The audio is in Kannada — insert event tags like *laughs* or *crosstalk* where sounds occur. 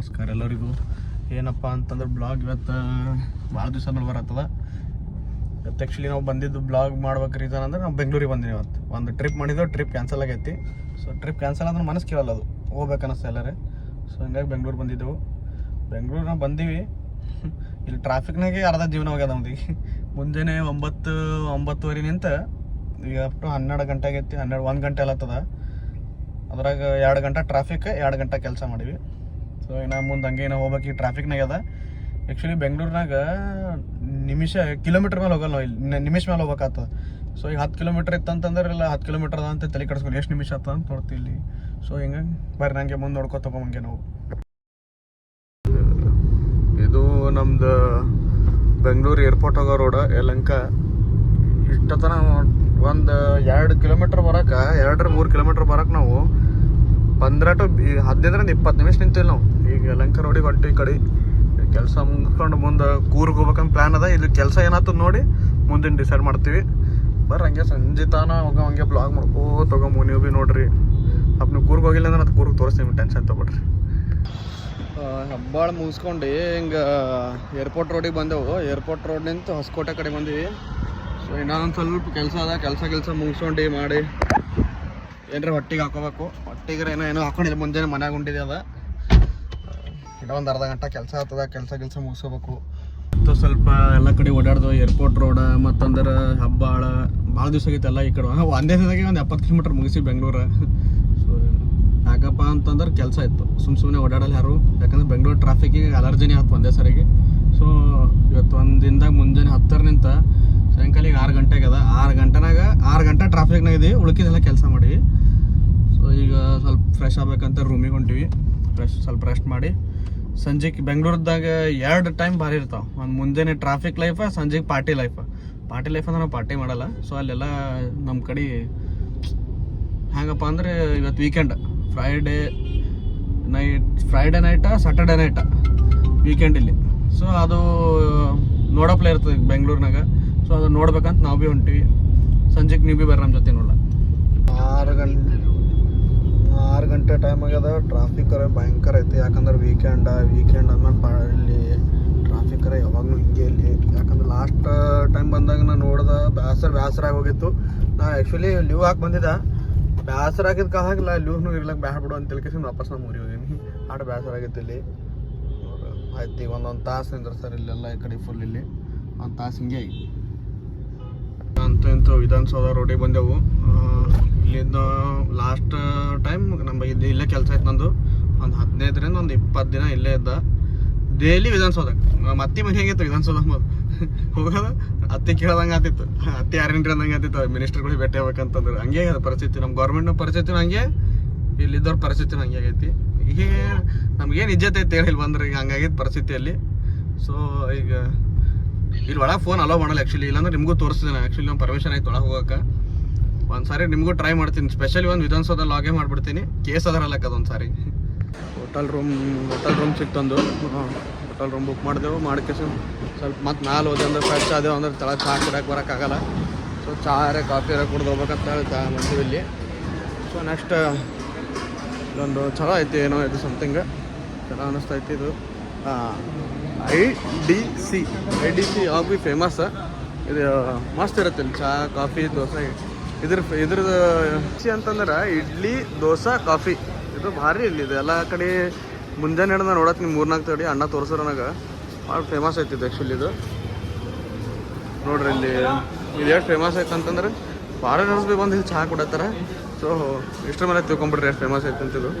ನಮಸ್ಕಾರ ಎಲ್ಲರಿಗೂ. ಏನಪ್ಪ ಅಂತಂದ್ರೆ ಬ್ಲಾಗ್ ಇವತ್ತು, ಭಾಳ ದಿವಸ ಮೇಲೆ ಬರತ್ತದ. ಇವತ್ತು ಆ್ಯಕ್ಚುಲಿ ನಾವು ಬಂದಿದ್ದು ಬ್ಲಾಗ್ ಮಾಡ್ಬೇಕು ರೀಸನ್ ಅಂದ್ರೆ ನಾವು ಬೆಂಗಳೂರಿಗೆ ಬಂದಿವಿ ಇವತ್ತು. ಒಂದು ಟ್ರಿಪ್ ಮಾಡಿದ್ದೆವು ಟ್ರಿಪ್ ಕ್ಯಾನ್ಸಲ್ ಆಗೈತಿ. ಸೊ ಟ್ರಿಪ್ ಕ್ಯಾನ್ಸಲ್ ಅಂದ್ರೆ ಮನಸ್ಸು ಕೇಳಲ್ಲ ಅದು. ಹೋಗ್ಬೇಕು ಅನ್ನಿಸ್ತಾ ಎಲ್ಲರೇ. ಸೊ ಹಂಗಾಗಿ ಬೆಂಗಳೂರು ಬಂದಿದ್ದೆವು. ಬೆಂಗಳೂರು ನಾವು ಬಂದೀವಿ. ಇಲ್ಲಿ ಟ್ರಾಫಿಕ್ನಾಗೆ ಅರ್ಧ ಜೀವನ ಹೋಗ್ಯದ ನಮ್ದಿಗೆ ಮುಂಜಾನೆ ಒಂಬತ್ತು, ಒಂಬತ್ತುವರೆ ನಿಂತ ಈಗ ಅಪ್ ಟು ಹನ್ನೆರಡು ಗಂಟೆ ಆಗೈತಿ. ಹನ್ನೆರಡು, ಒಂದು ಗಂಟೆ ಅಲ್ಲತ್ತದ ಅದ್ರಾಗ ಎರಡು ಗಂಟೆ ಟ್ರಾಫಿಕ್ ಎರಡು ಗಂಟೆ ಕೆಲಸ ಮಾಡೀವಿ. ಸೊ ಇನ್ನು ಮುಂದೆ ಹಂಗೆ ಏನೋ ಹೋಗ್ಬೇಕು. ಈ ಟ್ರಾಫಿಕ್ನಾಗ ಅದ. ಆ್ಯಕ್ಚುಲಿ ಬೆಂಗಳೂರಿನಾಗ ನಿಮಿಷ ಕಿಲೋಮೀಟ್ರ್ ಮೇಲೆ ಹೋಗಲ್ಲ ಇಲ್ಲಿ. ನಿಮಿಷ ಮೇಲೆ ಹೋಗ್ಬೇಕಾಗ್ತದೆ. ಸೊ ಈಗ ಹತ್ತು ಕಿಲೋಮೀಟ್ರ್ ಇತ್ತಂತಂದ್ರೆ ಇಲ್ಲ, ಹತ್ತು ಕಿಲೋಮೀಟ್ರ್ ಅದ ಅಂತ ತಲೆ ಕಡಿಸ್ಕೊಂಡು ಎಷ್ಟು ನಿಮಿಷ ಆಗ್ತದೆ ಅಂತ ನೋಡ್ತೀವಿ ಇಲ್ಲಿ. ಸೊ ಹಿಂಗೆ ಬರ್ರಿ ನನಗೆ ಮುಂದೆ ನೋಡ್ಕೊ ತಗೊಂಬಂಗೆ ನಾವು. ಇದು ನಮ್ದು ಬೆಂಗಳೂರು ಏರ್ಪೋರ್ಟ್ ಹೋಗೋ ರೋಡ್ ಯಲಂಕ. ಇಷ್ಟತನ ಒಂದು ಎರಡು ಕಿಲೋಮೀಟ್ರ್ ಬರಕ್ಕೆ ಎರಡರ ಮೂರು ಕಿಲೋಮೀಟ್ರ್ ಬರೋಕೆ ನಾವು ಪಂದ್ರ ಟು ಹದಿನೈದರಿಂದ ಇಪ್ಪತ್ತು ನಿಮಿಷ ನಿಂತಿಲ್ಲ ನಾವು. ಈಗ ಯಲಂಕ ರೋಡಿಗೆ ಹೊಂಟು ಈ ಕಡೆ. ಕೆಲಸ ಮುಗಿಸ್ಕೊಂಡು ಮುಂದೆ ಕೂರ್ಗೆ ಹೋಗ್ಬೇಕಂತ ಪ್ಲ್ಯಾನ್ ಅದ. ಇಲ್ಲಿ ಕೆಲಸ ಏನಾಯ್ತು ನೋಡಿ ಮುಂದಿನ ಡಿಸೈಡ್ ಮಾಡ್ತೀವಿ. ಬರ್ರಿ ಹಂಗೆ ಸಂಜೆ ತಾನ ಹೋಗ ಹಂಗೆ ಬ್ಲಾಗ್ ಮಾಡ್ಕೋ ತಗೊಂಬು ನೀವು ಭೀ ನೋಡ್ರಿ. ಅಪ್ಪ ನೀವು ಕೂರ್ಗೆ ಹೋಗಿಲ್ಲ ಅಂದ್ರೆ ಅದು ಕೂರ್ಗೆ ತೋರಿಸ್ತೀವಿ ಟೆನ್ಷನ್ ತೊಗೊಳ್ರಿ ಹಬ್ಬಾಳ ಮುಗಿಸ್ಕೊಂಡು, ಹಿಂಗೆ ಏರ್ಪೋರ್ಟ್ ರೋಡಿಗೆ ಬಂದೆವು. ಏರ್ಪೋರ್ಟ್ ರೋಡ್ ನಿಂತು ಹೊಸಕೋಟೆ ಕಡೆ ಬಂದಿವಿ. ಸೊ ಇನ್ನೊಂದು ಸ್ವಲ್ಪ ಕೆಲಸ ಅದ. ಕೆಲಸ ಕೆಲಸ ಮುಗಿಸ್ಕೊಂಡು, ಮಾಡಿ. ಏನ್ರ ಹೊಟ್ಟಿಗೆ ಹಾಕೋಬೇಕು. ಹೊಟ್ಟಿಗೆ ಏನೋ ಏನೋ ಹಾಕೊಂಡಿಲ್ಲ. ಮುಂಜಾನೆ ಮನ್ಯಾಗ ಉಂಡಿದೆ ಅದ. ಇಡ ಒಂದು ಅರ್ಧ ಗಂಟೆ ಕೆಲಸ ಆಗ್ತದ. ಕೆಲಸ ಕೆಲಸ ಮುಗಿಸ್ಕೋಬೇಕು. ಮತ್ತು ಸ್ವಲ್ಪ ಎಲ್ಲ ಕಡೆ ಓಡಾಡ್ದು. ಏರ್ಪೋರ್ಟ್ ರೋಡ್ ಮತ್ತಂದ್ರೆ ಹಬ್ಬಾಳ ಭಾಳ ದಿವಸ ಆಗೈತೆ ಎಲ್ಲ ಈ ಕಡೆ. ಹಾಂ, ಒಂದೇ ದಿನದಾಗೆ ಒಂದು ಎಪ್ಪತ್ತು ಕಿಲೋಮೀಟ್ರ್ ಮುಗಿಸಿ ಬೆಂಗಳೂರು. ಸೊ ಯಾಕಪ್ಪ ಅಂತಂದ್ರೆ ಕೆಲಸ ಇತ್ತು. ಸುಮ್ಮ ಸುಮ್ಮನೆ ಓಡಾಡಲ್ಲ ಯಾರು. ಯಾಕಂದ್ರೆ ಬೆಂಗಳೂರು ಟ್ರಾಫಿಕ್ಕಿಗೆ ಅಲರ್ಜಿನೇ ಆಯ್ತು ಒಂದೇ ಸರಿಗೆ. ಸೊ ಇವತ್ತು ಒಂದು ದಿನದಾಗ ಮುಂಜಾನೆ ಹತ್ತರ ನಿಂತ ಸಾಯಂಕಾಲ ಈಗ ಆರು ಗಂಟೆಗೆ ಅದ. ಆರು ಗಂಟೆನಾಗ, ಆರು ಗಂಟೆ ಟ್ರಾಫಿಕ್ನಾಗ ಇದೀವಿ ಉಳ್ಕಿದೆಲ್ಲ ಕೆಲಸ ಮಾಡಿ ಸೊ ಈಗ ಸ್ವಲ್ಪ ಫ್ರೆಶ್ ಆಗ್ಬೇಕಂತ ರೂಮಿಗೆ ಹೊಂಟಿವಿ. ಫ್ರೆಶ್ ಸ್ವಲ್ಪ ರೆಸ್ಟ್ ಮಾಡಿ. ಸಂಜೆಗೆ ಬೆಂಗಳೂರದಾಗ ಎರಡು ಟೈಮ್ ಭಾರಿ ಇರ್ತಾವೆ. ಒಂದು ಮುಂಜಾನೆ ಟ್ರಾಫಿಕ್ ಲೈಫ ಸಂಜೆಗೆ ಪಾರ್ಟಿ ಲೈಫ್ ಪಾರ್ಟಿ ಲೈಫ್ ಅಂದ್ರೆ ನಾವು ಪಾರ್ಟಿ ಮಾಡಲ್ಲ. ಸೊ ಅಲ್ಲೆಲ್ಲ ನಮ್ಮ ಕಡೆ ಹೆಂಗಪ್ಪ ಅಂದ್ರೆ ಇವತ್ತು weekend Friday night Friday night Saturday night weekend ಇಲ್ಲಿ. ಸೊ ಅದು ನೋಡಪ್ಲೇ ಇರ್ತದೆ ಬೆಂಗಳೂರಿನಾಗ. ಸೊ ಅದು ನೋಡ್ಬೇಕಂತ ನಾವು ಭೀ ಹೊಂಟಿವಿ. ಸಂಜೆಗೆ ನೀವು ಭೀ ಬರ್ರಿ ನಮ್ಮ ಜೊತೆ ನೋಡ ಆರು ಗಂಟೆ ಆರು ಗಂಟೆ ಟೈಮ್ ಆಗ್ಯದ ಟ್ರಾಫಿಕ್ ಭಯಂಕರ ಐತಿ. ಯಾಕಂದ್ರೆ ವೀಕೆಂಡ್ ವೀಕೆಂಡ್ ಅಂದ್ಮೇಲೆ ಇಲ್ಲಿ ಟ್ರಾಫಿಕ್ ಯಾವಾಗಲೂ ಹಿಂಗೆ ಇಲ್ಲಿ. ಯಾಕಂದ್ರೆ ಲಾಸ್ಟ್ ಟೈಮ್ ಬಂದಾಗ ನಾನು ನೋಡ್ದೆ ಬೇಸರ ಬೇಸರ ಆಗಿ ಹೋಗಿತ್ತು. ನಾ ಆ್ಯಕ್ಚುಲಿ ಲೀವ್ ಹಾಕಿ ಬಂದಿದ್ದೆ. ಬೇಸರ ಆಗಿದ್ದ ಕಾಲಾಗಿಲ್ಲ ಲೀವ್ನು ಇರ್ಲಕ್ಕೆ ಬ್ಯಾಡ ಬಿಡು ಅಂತ ತಿಳ್ಕೇಸಿ ವಾಪಸ್ ನಮ್ಮ ಊರಿಗೆ ಹೋಗೀನಿ. ಆಟ ಬೇಸರ ಆಗಿತ್ತು ಇಲ್ಲಿ. ಆಯ್ತು, ಈಗ ಒಂದೊಂದು ತಾಸು ಸರ್ ಇಲ್ಲೆಲ್ಲ ಈ ಕಡೆ ಫುಲ್ ಇಲ್ಲಿ. ಒಂದು ತಾಸು ಹಿಂಗೆ ಆಗಿ. ಅಂತೂ ಇಂತೂ ವಿಧಾನಸೌಧ ರೋಡಿಗೆ ಬಂದೆವು. ಇಲ್ಲಿಂದ ಲಾಸ್ಟ್ ಟೈಮ್ ನಮ್ಮ ಇದು ಇಲ್ಲೇ ಕೆಲಸ ಆಯ್ತು ನಂದು. ಒಂದು ಹದಿನೈದರಿಂದ ಒಂದು ಇಪ್ಪತ್ತು ದಿನ ಇಲ್ಲೇ ಇದ್ದ. ಡೇಲಿ ವಿಧಾನಸೌಧ. ಮತ್ತೆ ಮನೆ ಹೆಂಗಿತ್ತು ವಿಧಾನಸೌಧ? *laughs* ಹೋಗೋದು ಅತ್ತೆ ಕೇಳ್ದಂಗೆ ಆತಿತ್ತು ಅತ್ತೆ ಯಾರೇನ್ರಿ ಅಂದಂಗೆ ಆತಿತ್ತು ಮಿನಿಸ್ಟರ್ಗಳಿಗೆ ಭೇಟಿ ಆಗ್ಬೇಕಂತಂದ್ರೆ. ಹಂಗೆ ಆಗ್ಯದ ಪರಿಸ್ಥಿತಿ. ನಮ್ಮ ಗೌರ್ಮೆಂಟ್ನ ಪರಿಸ್ಥಿತಿ ಹಂಗೆ. ಇಲ್ಲಿದ್ದವ್ರ ಪರಿಸ್ಥಿತಿ ಹಂಗೆ ಆಗೈತಿ. ಈಗ ನಮ್ಗೇನು ಇಜ್ಜತ್ ಐತೆ ಹೇಳಿ ಬಂದ್ರೆ ಈಗ ಹಂಗಾಗಿತ್ತು ಪರಿಸ್ಥಿತಿಯಲ್ಲಿ. ಸೊ ಈಗ ಇಲ್ಲಿ ಒಳಗೆ ಫೋನ್ ಅಲೋ ಮಾಡಲ್ಲ ಆ್ಯಕ್ಚುಲಿ ಇಲ್ಲಾಂದ್ರೆ ನಿಮಗೂ ತೋರಿಸ್ತೀನಿ. ಆ್ಯಕ್ಚುಲಿ ನಮ್ಮ ಪರ್ಮಿಷನ್ ಆಯ್ತು ಒಳಗೆ ಹೋಗೋಕೆ ಒಂದು ಸಾರಿ ನಿಮಗೂ ಟ್ರೈ ಮಾಡ್ತೀನಿ. ಸ್ಪೆಷಲಿ ಒಂದು ವಿಧಾನಸೌಧ ಲಾಗೇ ಮಾಡಿಬಿಡ್ತೀನಿ. ಕೇಸ್ ಅದರಲ್ಲ ಅದೊಂದು ಸಾರಿ. ಹೋಟೆಲ್ ರೂಮ್ ಹೋಟೆಲ್ ರೂಮ್ ಸಿಕ್ತಂದು. ಹೋಟೆಲ್ ರೂಮ್ ಬುಕ್ ಮಾಡಿದೆವು. ಮಾಡ್ಕೆ ಸ್ವಲ್ಪ ಮತ್ತೆ ಮ್ಯಾಲೆ ಹೋದೆ ಅಂದ್ರೆ ಫ್ರೆಶ್ ಆದೆವು ಅಂದ್ರೆ ತಳ ಚಹಾ ಕುಡಿಯೋಕೆ ಬರೋಕ್ಕಾಗಲ್ಲ ಸೊ ಚಹಾ ಕಾಫಿ ಎಲ್ಲ ಕುಡ್ದು ಹೋಗ್ಬೇಕಂತ ಹೇಳಿ ಚಹಾ ಮಾಡ್ತೀವಿ ಇಲ್ಲಿ. ಸೊ ನೆಕ್ಸ್ಟ್ ಇದೊಂದು ಚಲೋ ಐತಿ, ಏನೋ ಇದು ಸಮಥಿಂಗ್ ಚಲೋ ಅನ್ನಿಸ್ತೈತಿ ಇದು. I D C I D C ಭೀ ಫೇಮಸ್ ಇದು ಮಸ್ತ್ ಇರುತ್ತೆ ಇಲ್ಲಿ ಚಹಾ ಕಾಫಿ, ದೋಸೆ. ಇದ್ರ, ಇದ್ರದ್ದು ರುಚಿ ಅಂತಂದ್ರೆ ಇಡ್ಲಿ, ದೋಸೆ, ಕಾಫಿ. ಇದು ಭಾರಿ ಇಲ್ಲಿ, ಇದು ಎಲ್ಲ ಕಡೆ ಮುಂಜಾನೆ ಹಿಡ್ದು ನೋಡತ್ತೀನಿ ಮೂರ್ನಾಲ್ಕು ತಡಿ, ಅಣ್ಣ ತೋರಿಸೋರು ನನಗೆ. ಭಾಳ ಫೇಮಸ್ ಐತಿ ಇದು ಆ್ಯಕ್ಚುಲಿ ಇದು. ನೋಡ್ರಿ ಇಲ್ಲಿ ಇದು ಎಷ್ಟು ಫೇಮಸ್ ಐತೆ ಅಂತಂದ್ರೆ ಫಾರಿನರ್ಸ್ ಬಂದು ಇಲ್ಲಿ ಚಹಾ ಕೊಡತ್ತಾರ ಸೊ ಇಷ್ಟರ ಮೇಲೆ ತಿಳ್ಕೊಂಬಿಡ್ರಿ, ಎಷ್ಟು ಫೇಮಸ್ ಐತೆ ಅಂತಿದ್ದು